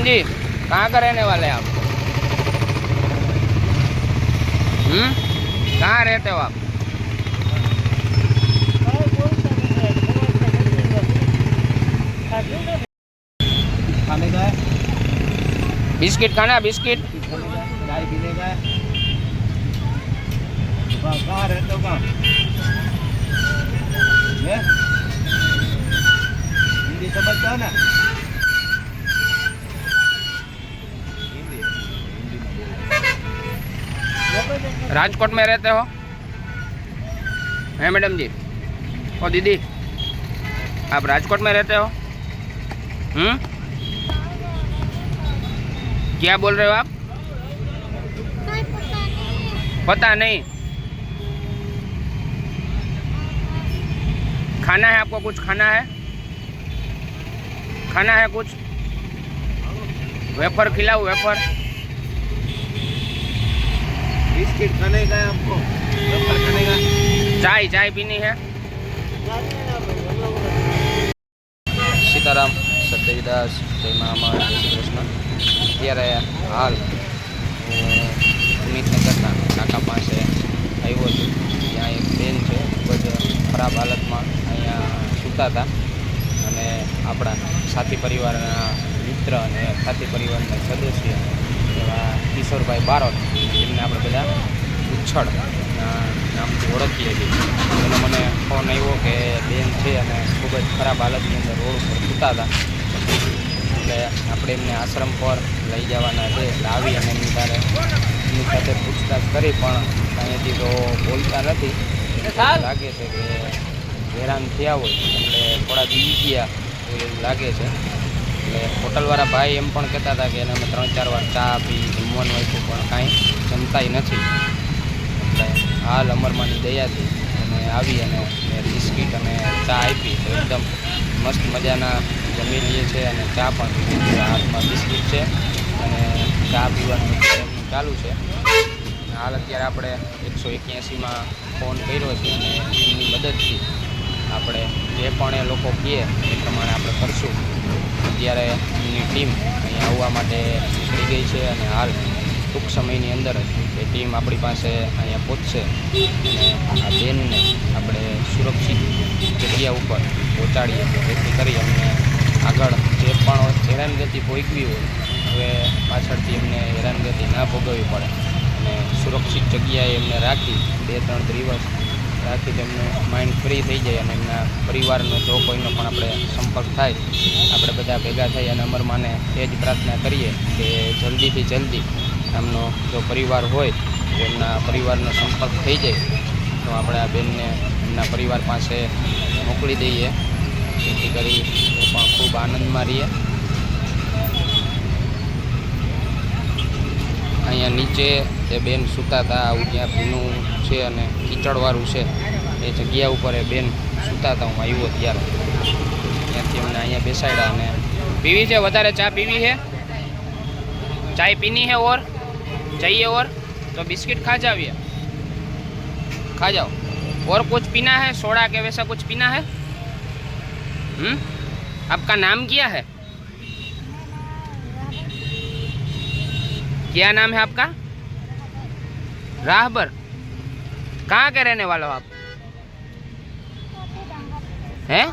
बहन जी, कहाँ का रहने वाले आप? हम्म? कहाँ रहते हो आप? खाने का बिस्किट खाना, बिस्किट? चाय पीने का कहाँ रहते हो। कहाँ समझते हो ना राजकोट में रहते हो हैं मैडम जी ओ दीदी आप राजकोट में रहते हो हम्म क्या बोल रहे हो आप पता नहीं खाना है आपको कुछ खाना है खाना है कुछ वेफर खिलाओ वेफर बिस्किट खाने का है आपको वेफर खाने का चाय चाय पीनी है સીતારામ સત્યવિદાસ જય મહામાર જય શ્રી કૃષ્ણ અત્યારે હાલ હું ઉમિતનગરના કાકા પાસે આવ્યો છું ત્યાં એક બેન છે ખૂબ જ ખરાબ હાલતમાં અહીંયા સૂતા હતા અને આપણા સાથી પરિવારના મિત્ર અને સાથી પરિવારના સદસ્ય એવા કિશોરભાઈ બારોટ. એમને આપણે બધા ઉછળ નામથી ઓળખીએ છીએ. એનો મને ફોન આવ્યો કે બેન છે અને ખૂબ જ ખરાબ હાલતની અંદર રોડ ઉપર સૂતા હતા. એટલે આપણે એમને આશ્રમ પર લઈ જવાના છે. એટલે આવી અને એમની તારે એમની સાથે પૂછતાછ કરી પણ અહીંયાથી તો બોલતા નથી. લાગે છે કે હેરાન થયા હોય. એટલે થોડા બી ગયા એવું લાગે છે. એટલે હોટલવાળા ભાઈ એમ પણ કહેતા હતા કે એને અમે ત્રણ ચાર વાર ચા પી જમવાનું આપ્યું પણ કાંઈ જમતાય નથી. એટલે હાલ અમરમાની દયાથી અને આવી અને મેં બિસ્કિટ અને ચા આપી, તો એકદમ મસ્ત મજાના જમી લઈએ છે અને ચા પણ હાથમાં બિસ્કિટ છે અને ચા પીવાનું ચાલુ છે. હાલ અત્યારે આપણે એકસો એક્યાસીમાં ફોન કર્યો છે અને એમની મદદથી આપણે જે પણ એ લોકો કહે એ પ્રમાણે આપણે કરશું. અત્યારે એમની ટીમ અહીંયા આવવા માટે નીકળી ગઈ છે અને હાલ ટૂંક સમયની અંદર એ ટીમ આપણી પાસે અહીંયા પહોંચશે. અને આ બેનને આપણે સુરક્ષિત જગ્યા ઉપર પહોંચાડીએ. જેથી કરી અમને આગળ જે પણ હેરાનગતિ ભોગવી હોય, હવે પાછળથી એમને હેરાનગતિ ના ભોગવવી પડે. અને સુરક્ષિત જગ્યાએ એમને રાખી બે ત્રણ દિવસ રાખી તેમનું માઇન્ડ ફ્રી થઈ જાય અને એમના પરિવારનો, જો કોઈનો પણ આપણે સંપર્ક થાય, આપણે બધા ભેગા થઈ અને અમરમાને એ જ પ્રાર્થના કરીએ કે જલ્દીથી જલ્દી એમનો જો પરિવાર હોય તો એમના પરિવારનો સંપર્ક થઈ જાય, તો આપણે આ બેનને એમના પરિવાર પાસે મોકલી દઈએ. જેથી કરી એ પણ ખૂબ આનંદમાં રહીએ. અહીંયા નીચે એ બેન સૂતા હતા આવું જ્યાં ભીનું છે અને કીચડવાળું છે. એ જગ્યા ઉપર એ બેન સૂતા હતા હું આવ્યો ત્યારે. ત્યાંથી અમને અહીંયા બેસાડ્યા અને પીવી છે, વધારે ચા પીવી છે? ચાય પીની હે ઓર? જઈએ ઓર? તો બિસ્કિટ खा जाओ ये खा जाओ और कुछ पीना है सोडा के वैसा कुछ पीना है हुँ? आपका नाम क्या नाम है आपका? राहबर। कहाँ के रहने वाले हो आप? हैं?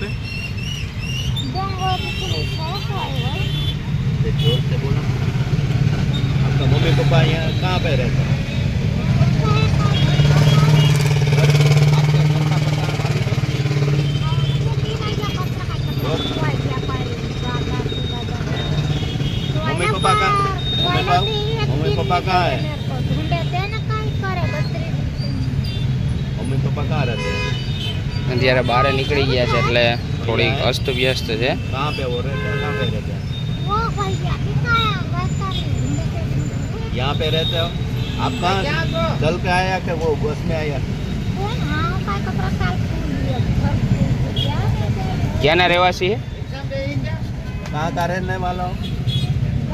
पे? से बोला। आपका मम्मी पापा यहाँ कहाँ पे रहते हैं? मम्मी पापा का मम्मी पापा मम्मी पापा कहाँ है मम्मी पापा कहाँ रहते हैं અત્યારે બહાર નીકળી ગયા છે એટલે થોડી અસ્ત વ્યસ્ત છે कहाँ पे वो रहते हैं कहाँ पे रहते हैं यहाँ पे रहते हो आप कहाँ चल के आया कि वो बस में आया ક્યાંના રહેવાસી છે कहाँ का रहने वाला हो हैं? वो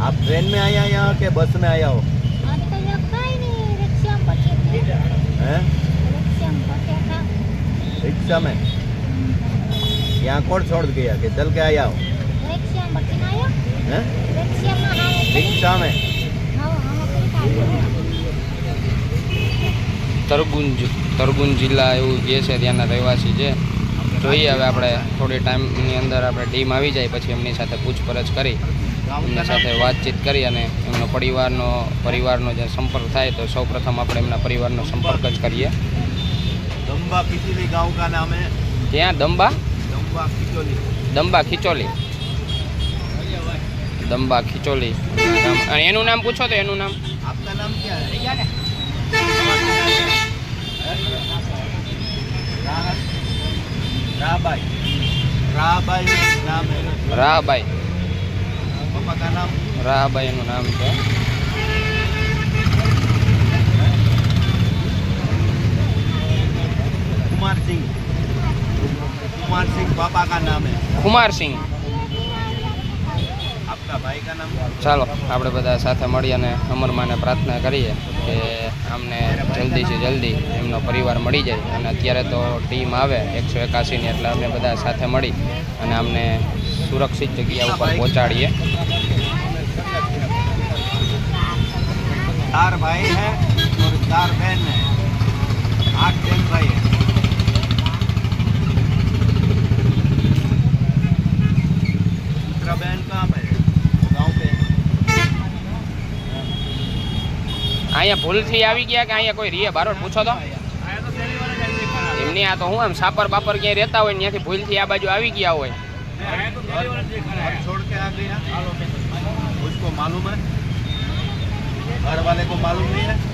आप ट्रेन में आया यहाँ के बस में आया हो हैं रिक्शा में यहाँ कौन छोड़ गया कि चल के आया हो हैं रिक्शा में તરગુંજ તરગુંજ જિલ્લા એવું કહે છે ત્યાંના રહેવાસી છે જોઈએ હવે આપણે થોડી ટાઈમની અંદર આપણે ટીમ આવી જાય પછી એમની સાથે પૂછપરછ કરી गाँव એમની સાથે વાતચીત કરી અને એમનો પરિવારનો પરિવારનો જે સંપર્ક થાય તો સૌ પ્રથમ આપણે એમના પરિવારનો સંપર્ક જ કરીએ. દંબા ખીચોલી ગાંવ કા નામ? હે ક્યાં? દંબા? દંબા ખીચોલી. દંબા ખીચોલી. દંબા ખીચોલી. અને એનું નામ પૂછો તો એનું નામ. આપકા નામ ક્યાં રાબાઈ રાબાઈ રાબાઈ મકાન કા નામ? રાહબાઈ નું નામ છે. કુમારસિંહ કુમારસિંહ પાપા કા નામ. હે કુમારસિંહ ચાલો આપણે બધા સાથે મળી અને અમર માને પ્રાર્થના કરીએ કે આમને જલ્દીથી જલ્દી એમનો પરિવાર મળી જાય. અને અત્યારે તો ટીમ આવે એકસો એકાસીની એટલે અમે બધા સાથે મળી અને અમને સુરક્ષિત જગ્યા ઉપર પહોંચાડીએ चार भाई है और चार बहन है आठ बहन भाई है दूसरा बहन कहाँ पे है गाँव पे અહીંયા ભૂલથી આવી ગયા કે અહીંયા કોઈ રીએ બારો પૂછો તો એમની આ તો હું આમ સાપર બાપર ક્યાંય રહેતા હોય ને ત્યાંથી ભૂલથી આ બાજુ આવી ગયા હોય घर छोड़ के आ गया उसको मालूम है घर वाले को मालूम नहीं है